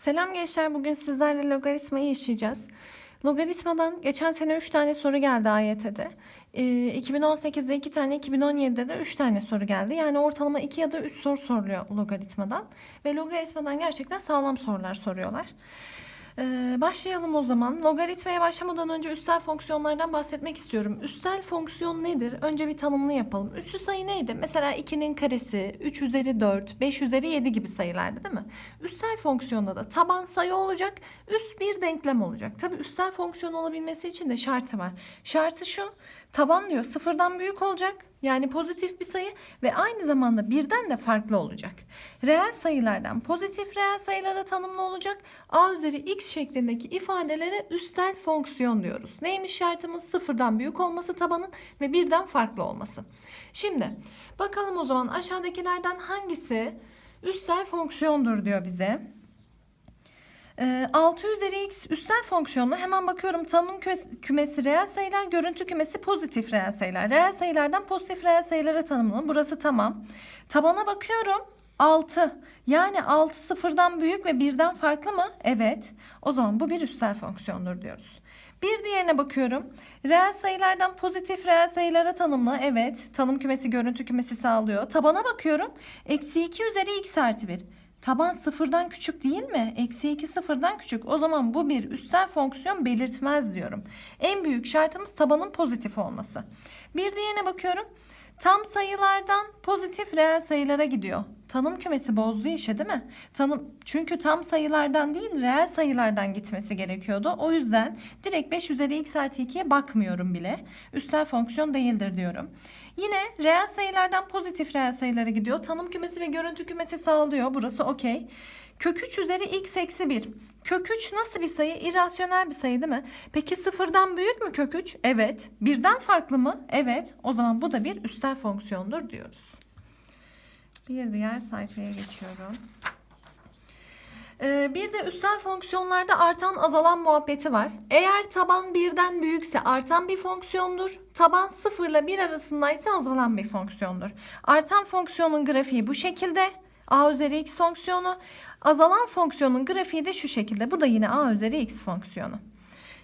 Selam gençler. Bugün sizlerle logaritmayı işleyeceğiz. Logaritmadan geçen sene 3 tane soru geldi AYT'de. Ee, 2018'de 2 tane, 2017'de de 3 tane soru geldi. Yani ortalama 2 ya da 3 soru soruluyor logaritmadan. Ve logaritmadan gerçekten sağlam sorular soruyorlar. Ee, başlayalım o zaman. Logaritmaya başlamadan önce üstel fonksiyonlardan bahsetmek istiyorum. Üstel fonksiyon nedir? Önce bir tanımını yapalım. Üssü sayı neydi? Mesela 2'nin karesi, 3 üzeri 4, 5 üzeri 7 gibi sayılardı değil mi? Üstel fonksiyonda da taban sayı olacak, üst bir denklem olacak. Tabii üstel fonksiyon olabilmesi için de şartı var. Şartı şu, taban diyor sıfırdan büyük olacak. Yani pozitif bir sayı ve aynı zamanda birden de farklı olacak. Reel sayılardan pozitif reel sayılara tanımlı olacak. A üzeri x şeklindeki ifadelere üstel fonksiyon diyoruz. Neymiş şartımız? Sıfırdan büyük olması tabanın ve birden farklı olması. Şimdi bakalım o zaman aşağıdakilerden hangisi üstel fonksiyondur diyor bize. Ee, 6 üzeri x üstel fonksiyonu hemen bakıyorum tanım kü- kümesi reel sayılar, görüntü kümesi pozitif reel sayılar. Reel sayılardan pozitif reel sayılara tanımlı. Burası tamam. Tabana bakıyorum 6. Yani 6 sıfırdan büyük ve birden farklı mı? Evet. O zaman bu bir üstel fonksiyondur diyoruz. Bir diğerine bakıyorum. Reel sayılardan pozitif reel sayılara tanımlı. Evet. Tanım kümesi görüntü kümesi sağlıyor. Tabana bakıyorum. Eksi 2 üzeri x artı 1. Taban sıfırdan küçük değil mi? Eksi 2 sıfırdan küçük. O zaman bu bir üstel fonksiyon belirtmez diyorum. En büyük şartımız tabanın pozitif olması. Bir diğerine bakıyorum. Tam sayılardan pozitif reel sayılara gidiyor. Tanım kümesi bozdu işi değil mi? Tanım çünkü tam sayılardan değil reel sayılardan gitmesi gerekiyordu. O yüzden direkt 5 üzeri x artı 2'ye bakmıyorum bile. Üstel fonksiyon değildir diyorum. Yine reel sayılardan pozitif reel sayılara gidiyor. Tanım kümesi ve görüntü kümesi sağlıyor. Burası okey. Kök 3 üzeri x eksi 1. Kök 3 nasıl bir sayı? İrrasyonel bir sayı değil mi? Peki sıfırdan büyük mü kök 3? Evet. Birden farklı mı? Evet. O zaman bu da bir üstel fonksiyondur diyoruz. Bir diğer sayfaya geçiyorum. Ee, bir de üstel fonksiyonlarda artan azalan muhabbeti var. Eğer taban birden büyükse artan bir fonksiyondur. Taban 0 ile 1 arasındaysa azalan bir fonksiyondur. Artan fonksiyonun grafiği bu şekilde. a üzeri x fonksiyonu. Azalan fonksiyonun grafiği de şu şekilde. Bu da yine a üzeri x fonksiyonu.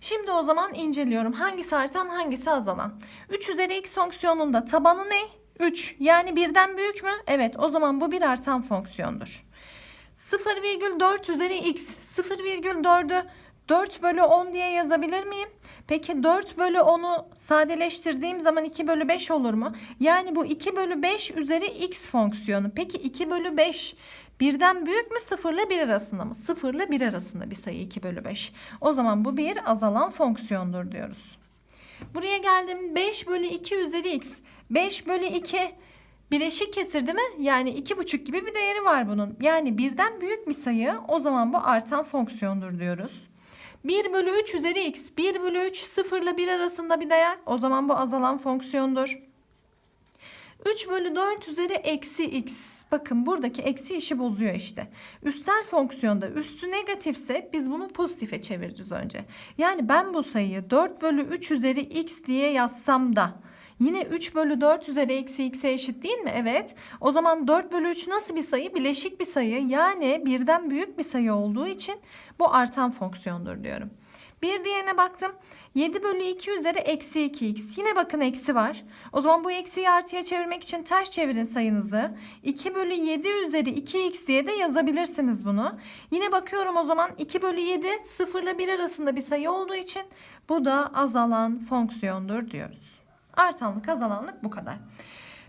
Şimdi o zaman inceliyorum. Hangisi artan hangisi azalan? 3 üzeri x fonksiyonunda tabanı ne? 3. Yani birden büyük mü? Evet o zaman bu bir artan fonksiyondur. 0,4 üzeri x 0,4'ü 4 bölü 10 diye yazabilir miyim? Peki 4 bölü 10'u sadeleştirdiğim zaman 2 bölü 5 olur mu? Yani bu 2 bölü 5 üzeri x fonksiyonu. Peki 2 bölü 5 birden büyük mü 0 ile 1 arasında mı? 0 ile 1 arasında bir sayı 2 bölü 5. O zaman bu bir azalan fonksiyondur diyoruz. Buraya geldim 5 bölü 2 üzeri x. 5 bölü 2 Bileşik kesir değil mi? Yani iki buçuk gibi bir değeri var bunun. Yani birden büyük bir sayı o zaman bu artan fonksiyondur diyoruz. 1 bölü 3 üzeri x. 1 bölü 3 0 ile 1 arasında bir değer. O zaman bu azalan fonksiyondur. 3 bölü 4 üzeri eksi x. Bakın buradaki eksi işi bozuyor işte. Üstel fonksiyonda üstü negatifse biz bunu pozitife çeviririz önce. Yani ben bu sayıyı 4 bölü 3 üzeri x diye yazsam da Yine 3 bölü 4 üzeri eksi x'e eşit değil mi? Evet. O zaman 4 bölü 3 nasıl bir sayı? Bileşik bir sayı. Yani birden büyük bir sayı olduğu için bu artan fonksiyondur diyorum. Bir diğerine baktım. 7 bölü 2 üzeri eksi 2x. Yine bakın eksi var. O zaman bu eksiyi artıya çevirmek için ters çevirin sayınızı. 2 bölü 7 üzeri 2x diye de yazabilirsiniz bunu. Yine bakıyorum o zaman 2 bölü 7 0 ile 1 arasında bir sayı olduğu için bu da azalan fonksiyondur diyoruz. Artanlık azalanlık bu kadar.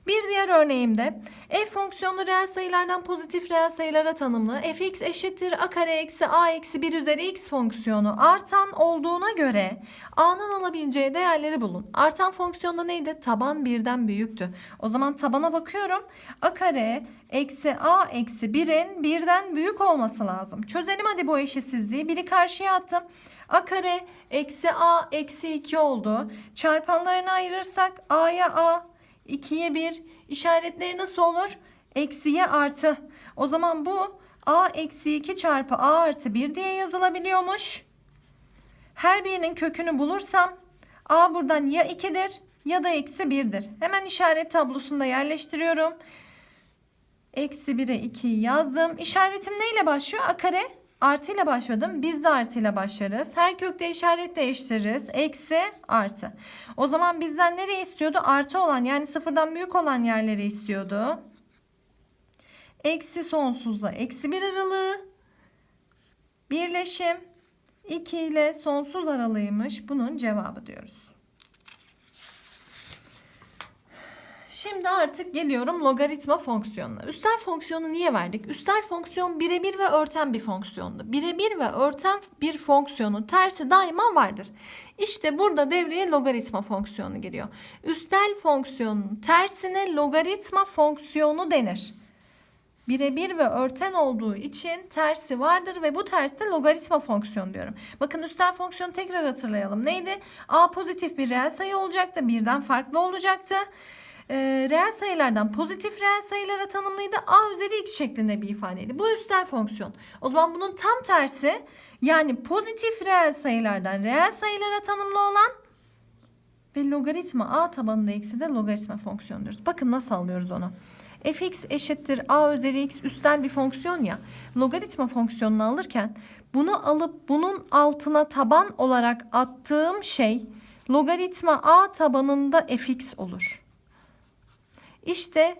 Bir diğer örneğimde f fonksiyonu reel sayılardan pozitif reel sayılara tanımlı. fx eşittir a kare eksi a eksi 1 üzeri x fonksiyonu artan olduğuna göre a'nın alabileceği değerleri bulun. Artan fonksiyonda neydi? Taban birden büyüktü. O zaman tabana bakıyorum. a kare eksi a eksi 1'in birden büyük olması lazım. Çözelim hadi bu eşitsizliği. Biri karşıya attım. A kare eksi A eksi 2 oldu. Çarpanlarını ayırırsak A'ya A, 2'ye 1. İşaretleri nasıl olur? Eksiye artı. O zaman bu A eksi 2 çarpı A artı 1 diye yazılabiliyormuş. Her birinin kökünü bulursam A buradan ya 2'dir ya da eksi 1'dir. Hemen işaret tablosunda yerleştiriyorum. Eksi 1'e 2'yi yazdım. İşaretim neyle başlıyor? A kare Artıyla başladım. Biz de artıyla başlarız. Her kökte işaret değiştiririz. Eksi artı. O zaman bizden nereye istiyordu? Artı olan yani sıfırdan büyük olan yerleri istiyordu. Eksi sonsuzla eksi bir aralığı. Birleşim 2 ile sonsuz aralığıymış. Bunun cevabı diyoruz. Şimdi artık geliyorum logaritma fonksiyonuna. Üstel fonksiyonu niye verdik? Üstel fonksiyon birebir ve örten bir fonksiyondu. Birebir ve örten bir fonksiyonun tersi daima vardır. İşte burada devreye logaritma fonksiyonu giriyor. Üstel fonksiyonun tersine logaritma fonksiyonu denir. Birebir ve örten olduğu için tersi vardır ve bu terste logaritma fonksiyon diyorum. Bakın üstel fonksiyonu tekrar hatırlayalım. Neydi? A pozitif bir reel sayı olacaktı. Birden farklı olacaktı e, reel sayılardan pozitif reel sayılara tanımlıydı. A üzeri x şeklinde bir ifadeydi. Bu üstel fonksiyon. O zaman bunun tam tersi yani pozitif reel sayılardan reel sayılara tanımlı olan ve logaritma a tabanında x'i de logaritma fonksiyon diyoruz. Bakın nasıl alıyoruz onu. fx eşittir a üzeri x üstel bir fonksiyon ya. Logaritma fonksiyonunu alırken bunu alıp bunun altına taban olarak attığım şey logaritma a tabanında fx olur. İşte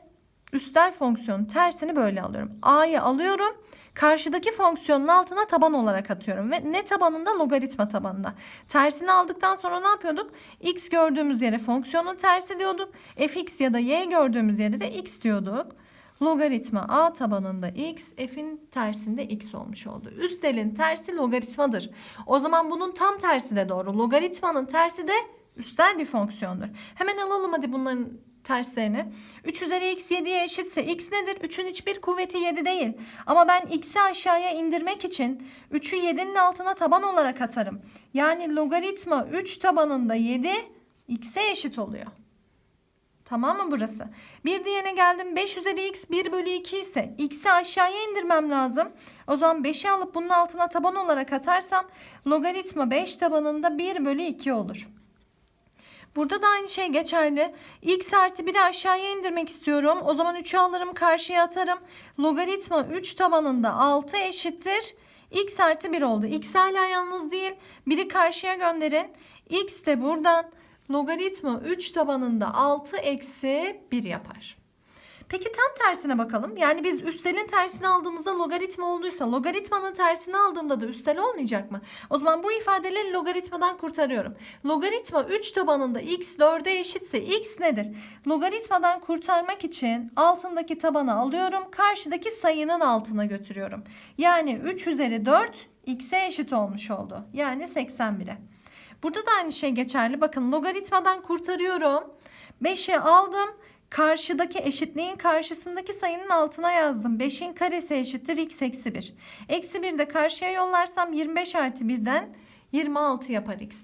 üstel fonksiyonun tersini böyle alıyorum. A'yı alıyorum. Karşıdaki fonksiyonun altına taban olarak atıyorum ve ne tabanında logaritma tabanında. Tersini aldıktan sonra ne yapıyorduk? X gördüğümüz yere fonksiyonun tersi diyorduk. Fx ya da y gördüğümüz yere de x diyorduk. Logaritma a tabanında x, f'in tersinde x olmuş oldu. Üstelin tersi logaritmadır. O zaman bunun tam tersi de doğru. Logaritmanın tersi de üstel bir fonksiyondur. Hemen alalım hadi bunların terslerini. 3 üzeri x 7'ye eşitse x nedir? 3'ün hiçbir kuvveti 7 değil. Ama ben x'i aşağıya indirmek için 3'ü 7'nin altına taban olarak atarım. Yani logaritma 3 tabanında 7 x'e eşit oluyor. Tamam mı burası? Bir diğerine geldim. 5 üzeri x 1 bölü 2 ise x'i aşağıya indirmem lazım. O zaman 5'i alıp bunun altına taban olarak atarsam logaritma 5 tabanında 1 bölü 2 olur. Burada da aynı şey geçerli. X artı 1'i aşağıya indirmek istiyorum. O zaman 3'ü alırım karşıya atarım. Logaritma 3 tabanında 6 eşittir. X artı 1 oldu. X hala yalnız değil. 1'i karşıya gönderin. X de buradan logaritma 3 tabanında 6 eksi 1 yapar. Peki tam tersine bakalım. Yani biz üstelin tersini aldığımızda logaritma olduysa logaritmanın tersini aldığımda da üstel olmayacak mı? O zaman bu ifadeleri logaritmadan kurtarıyorum. Logaritma 3 tabanında x 4'e eşitse x nedir? Logaritmadan kurtarmak için altındaki tabanı alıyorum. Karşıdaki sayının altına götürüyorum. Yani 3 üzeri 4 x'e eşit olmuş oldu. Yani 81'e. Burada da aynı şey geçerli. Bakın logaritmadan kurtarıyorum. 5'i aldım. Karşıdaki eşitliğin karşısındaki sayının altına yazdım. 5'in karesi eşittir x eksi 1. Eksi 1 de karşıya yollarsam 25 artı 1'den 26 yapar x.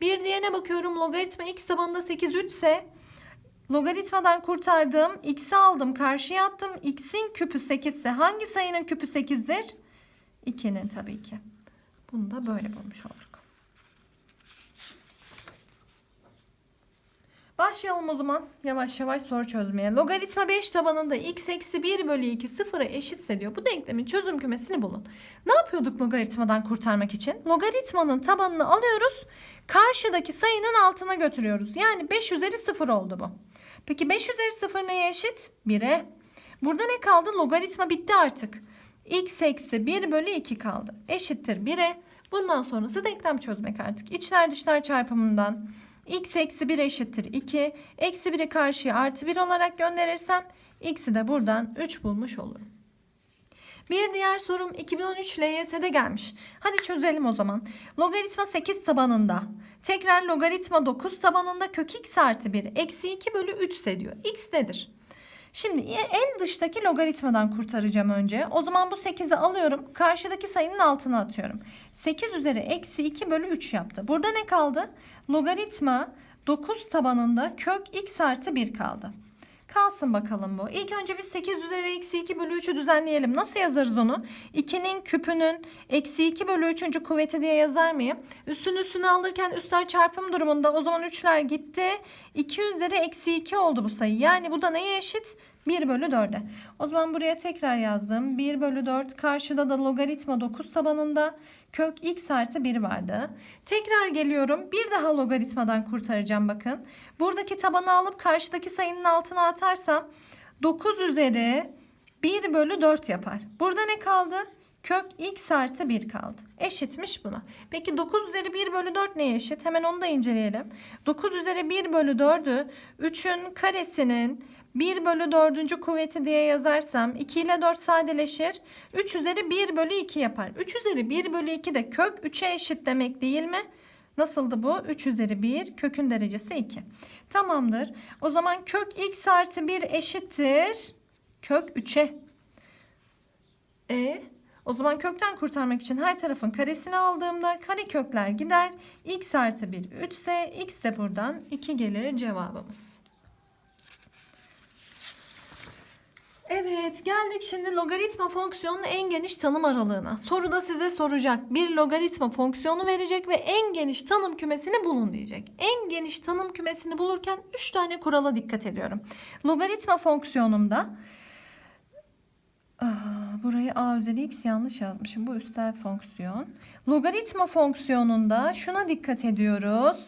Bir diğerine bakıyorum logaritma x tabanında 8 3 ise logaritmadan kurtardığım x'i aldım karşıya attım. x'in küpü 8 ise hangi sayının küpü 8'dir? 2'nin tabii ki. Bunu da böyle bulmuş olduk. Başlayalım o zaman yavaş yavaş soru çözmeye. Logaritma 5 tabanında x eksi 1 bölü 2 sıfıra eşitse diyor. Bu denklemin çözüm kümesini bulun. Ne yapıyorduk logaritmadan kurtarmak için? Logaritmanın tabanını alıyoruz. Karşıdaki sayının altına götürüyoruz. Yani 5 üzeri 0 oldu bu. Peki 5 üzeri 0 neye eşit? 1'e. Burada ne kaldı? Logaritma bitti artık. x eksi 1 bölü 2 kaldı. Eşittir 1'e. Bundan sonrası denklem çözmek artık. İçler dışlar çarpımından x eksi 1 eşittir 2. Eksi 1'i karşıya artı 1 olarak gönderirsem x'i de buradan 3 bulmuş olurum. Bir diğer sorum 2013 LYS'de gelmiş. Hadi çözelim o zaman. Logaritma 8 tabanında. Tekrar logaritma 9 tabanında kök x artı 1 eksi 2 bölü 3 ise diyor. x nedir? Şimdi en dıştaki logaritmadan kurtaracağım önce. O zaman bu 8'i alıyorum. Karşıdaki sayının altına atıyorum. 8 üzeri eksi 2 bölü 3 yaptı. Burada ne kaldı? Logaritma 9 tabanında kök x artı 1 kaldı. Kalsın bakalım bu. İlk önce biz 8 üzeri eksi 2 bölü 3'ü düzenleyelim. Nasıl yazarız onu? 2'nin küpünün eksi 2 bölü 3. kuvveti diye yazar mıyım? Üstün üstüne alırken üstler çarpım durumunda o zaman 3'ler gitti. 2 üzeri eksi 2 oldu bu sayı. Yani bu da neye eşit? 1 bölü 4'e. O zaman buraya tekrar yazdım. 1 bölü 4 karşıda da logaritma 9 tabanında kök x artı 1 vardı. Tekrar geliyorum. Bir daha logaritmadan kurtaracağım bakın. Buradaki tabanı alıp karşıdaki sayının altına atarsam 9 üzeri 1 bölü 4 yapar. Burada ne kaldı? Kök x artı 1 kaldı. Eşitmiş buna. Peki 9 üzeri 1 bölü 4 neye eşit? Hemen onu da inceleyelim. 9 üzeri 1 bölü 4'ü 3'ün karesinin 1 bölü 4. kuvveti diye yazarsam 2 ile 4 sadeleşir. 3 üzeri 1 bölü 2 yapar. 3 üzeri 1 bölü 2 de kök 3'e eşit demek değil mi? Nasıldı bu? 3 üzeri 1 kökün derecesi 2. Tamamdır. O zaman kök x artı 1 eşittir. Kök 3'e. E o zaman kökten kurtarmak için her tarafın karesini aldığımda kare kökler gider. x artı 1 3 ise x de buradan 2 gelir cevabımız. Evet geldik şimdi logaritma fonksiyonunun en geniş tanım aralığına. Soruda size soracak bir logaritma fonksiyonu verecek ve en geniş tanım kümesini bulun diyecek. En geniş tanım kümesini bulurken 3 tane kurala dikkat ediyorum. Logaritma fonksiyonumda Aa, burayı a üzeri x yanlış yazmışım. Bu üstel fonksiyon. Logaritma fonksiyonunda şuna dikkat ediyoruz.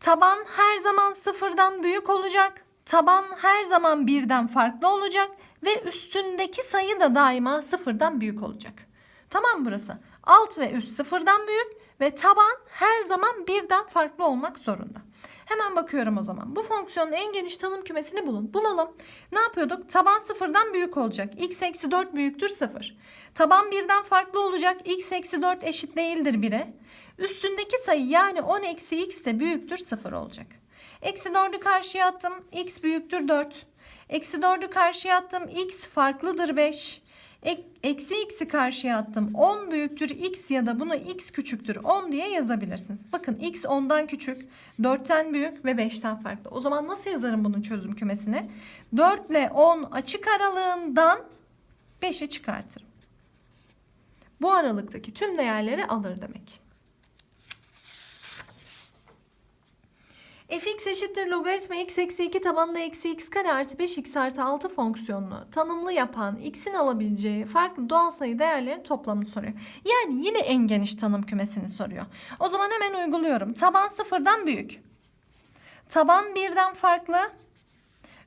Taban her zaman sıfırdan büyük olacak. Taban her zaman birden farklı olacak. Ve üstündeki sayı da daima sıfırdan büyük olacak. Tamam burası. Alt ve üst sıfırdan büyük ve taban her zaman birden farklı olmak zorunda. Hemen bakıyorum o zaman. Bu fonksiyonun en geniş tanım kümesini bulun. Bulalım. Ne yapıyorduk? Taban sıfırdan büyük olacak. x eksi 4 büyüktür 0. Taban birden farklı olacak. x eksi 4 eşit değildir 1'e. Üstündeki sayı yani 10 eksi x de büyüktür 0 olacak. Eksi 4'ü karşıya attım. x büyüktür 4. Eksi 4'ü karşıya attım. x farklıdır 5. Eksi x'i karşıya attım. 10 büyüktür x ya da bunu x küçüktür 10 diye yazabilirsiniz. Bakın x 10'dan küçük, 4'ten büyük ve 5'ten farklı. O zaman nasıl yazarım bunun çözüm kümesini? 4 ile 10 açık aralığından 5'i çıkartırım. Bu aralıktaki tüm değerleri alır demek. Fx eşittir logaritma x eksi 2 tabanında eksi x kare artı 5x artı 6 fonksiyonunu tanımlı yapan x'in alabileceği farklı doğal sayı değerlerin toplamını soruyor. Yani yine en geniş tanım kümesini soruyor. O zaman hemen uyguluyorum. Taban sıfırdan büyük. Taban birden farklı.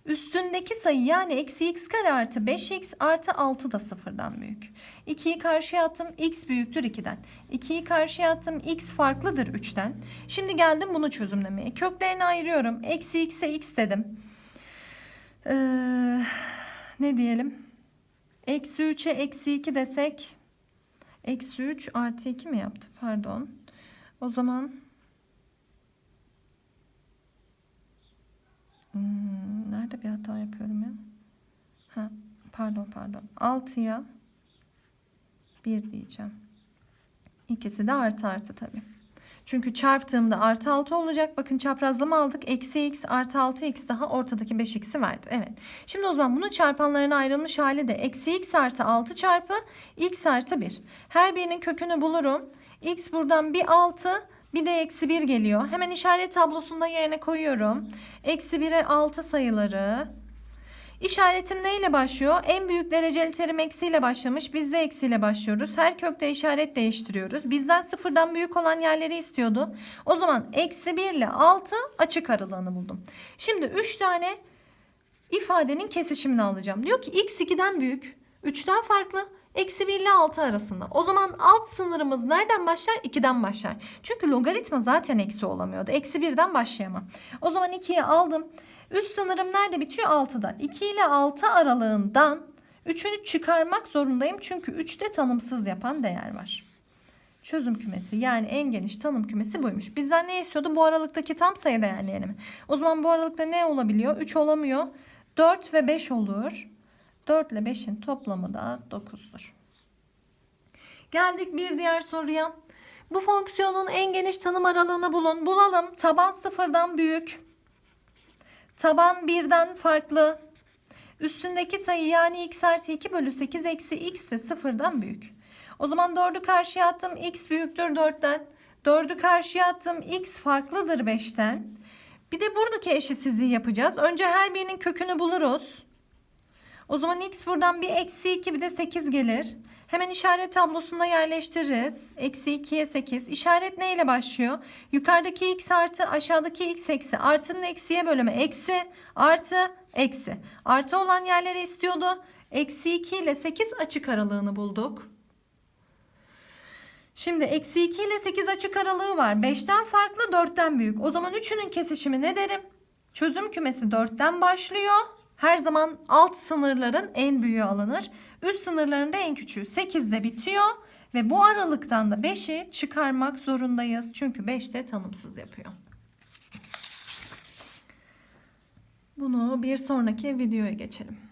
Üstündeki sayı yani eksi x kare artı 5x artı 6 da sıfırdan büyük. 2'yi karşıya attım x büyüktür 2'den. 2'yi karşıya attım x farklıdır 3'ten. Şimdi geldim bunu çözümlemeye. Köklerini ayırıyorum. Eksi x'e x dedim. Ee, ne diyelim? Eksi 3'e eksi 2 desek. Eksi 3 artı 2 mi yaptı? Pardon. O zaman... Hmm, nerede bir hata yapıyorum ya? Ha, pardon pardon. 6'ya 1 diyeceğim. İkisi de artı artı tabii. Çünkü çarptığımda artı 6 olacak. Bakın çaprazlama aldık. Eksi x artı 6x daha ortadaki 5x'i verdi. Evet. Şimdi o zaman bunun çarpanlarına ayrılmış hali de eksi x artı 6 çarpı x artı 1. Her birinin kökünü bulurum. x buradan bir 6 bir de eksi 1 geliyor. Hemen işaret tablosunda yerine koyuyorum. Eksi 1'e 6 sayıları. İşaretim neyle başlıyor? En büyük dereceli terim eksiyle başlamış. Biz de eksiyle başlıyoruz. Her kökte işaret değiştiriyoruz. Bizden sıfırdan büyük olan yerleri istiyordu. O zaman eksi 1 ile 6 açık aralığını buldum. Şimdi 3 tane ifadenin kesişimini alacağım. Diyor ki x 2'den büyük, 3'ten farklı. Eksi 1 ile 6 arasında. O zaman alt sınırımız nereden başlar? 2'den başlar. Çünkü logaritma zaten eksi olamıyordu. Eksi 1'den başlayamam. O zaman 2'yi aldım. Üst sınırım nerede bitiyor? 6'da. 2 ile 6 aralığından 3'ünü çıkarmak zorundayım. Çünkü 3'te tanımsız yapan değer var. Çözüm kümesi yani en geniş tanım kümesi buymuş. Bizden ne istiyordu? Bu aralıktaki tam sayı değerlerini? O zaman bu aralıkta ne olabiliyor? 3 olamıyor. 4 ve 5 olur. 4 ile 5'in toplamı da 9'dur. Geldik bir diğer soruya. Bu fonksiyonun en geniş tanım aralığını bulun. Bulalım. Taban sıfırdan büyük. Taban birden farklı. Üstündeki sayı yani x artı 2 bölü 8 eksi x ise sıfırdan büyük. O zaman 4'ü karşıya attım. x büyüktür 4'ten. 4'ü karşıya attım. x farklıdır 5'ten. Bir de buradaki eşitsizliği yapacağız. Önce her birinin kökünü buluruz. O zaman x buradan bir eksi 2 bir de 8 gelir. Hemen işaret tablosunda yerleştiririz. Eksi 2'ye 8. İşaret neyle başlıyor? Yukarıdaki x artı aşağıdaki x eksi. Artının eksiye bölümü eksi artı eksi. Artı olan yerleri istiyordu. Eksi 2 ile 8 açık aralığını bulduk. Şimdi eksi 2 ile 8 açık aralığı var. 5'ten farklı 4'ten büyük. O zaman üçünün kesişimi ne derim? Çözüm kümesi 4'ten başlıyor. Her zaman alt sınırların en büyüğü alınır. Üst sınırların da en küçüğü 8'de bitiyor. Ve bu aralıktan da 5'i çıkarmak zorundayız. Çünkü 5 de tanımsız yapıyor. Bunu bir sonraki videoya geçelim.